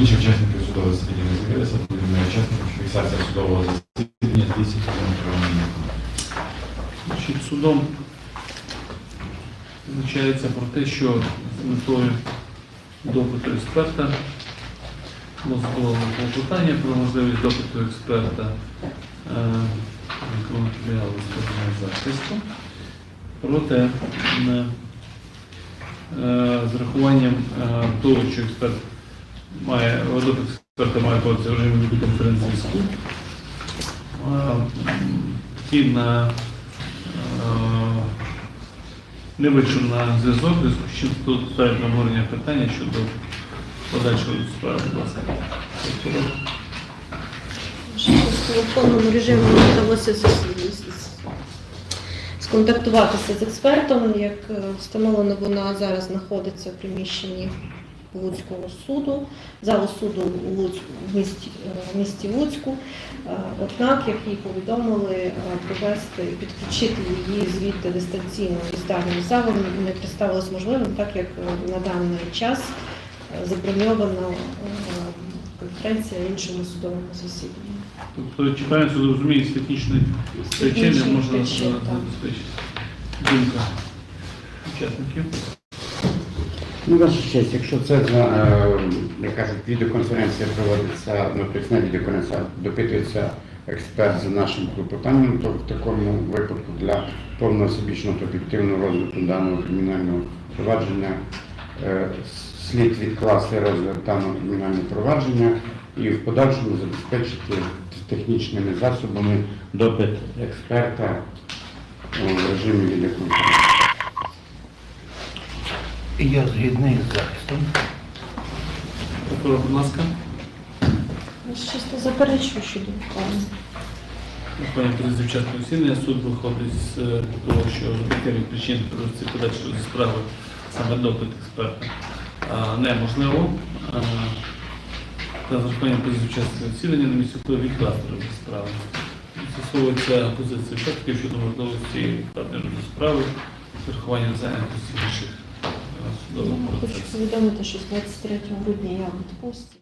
інших учасників судового засідання з'явилися, повідомляє учасників, фіксація судового засідання здійснюється електронним. Значить, судом визначається про те, що з метою допиту експерта було клопотання про можливість допиту експерта е, матеріалу сторони захисту. Проте е, з рахуванням е, того, що експерт має допит експерта має проводитися в режимі відеоконференц-зв'язку, на не вийшов на зв'язок, чим тут ставить на обговорення питання щодо подальшої справи. Що В телефонному режимі вдалося сконтактуватися з експертом. Як е, встановлено, вона зараз знаходиться в приміщенні Луцького суду, залу суду у Луцьку, в місті, е, місті Луцьку. Е, Однак, як їй повідомили, е, провести, підключити її звідти дистанційно із даним залом не представилось можливим, так як е, на даний час е, заброньована е, конференція іншому судовому засіданні. Тобто чекаємо, що розуміє з технічних можна причин, забезпечити. Думка учасників. Ну, ваша честь, якщо це за, е, як кажуть, відеоконференція проводиться, ну, тобто не відеоконференція, допитується експерт за нашим клопотанням, то в такому випадку для повного всебічного та об'єктивного розгляду даного кримінального провадження е, слід відкласти розгляд даного кримінального провадження і в подальшому забезпечити технічними засобами допит експерта в режимі відеоконференції. Я згідний з захистом. Прокурор, будь ласка. Я чисто заперечую щодо ухвали. Пані президент вчасного засідання суд виходить з е, того, що з об'єктивних причин провести подальшої справи саме допит експерта неможливо. Та з урахуванням позиції учасників засідання на місці впливу відкласти розгляд справи. Застосовується позиція учасників щодо можливості відкладення розгляду справи з урахуванням зайнятості інших Я хочу повідомити, що з 23 грудня я в відпустці.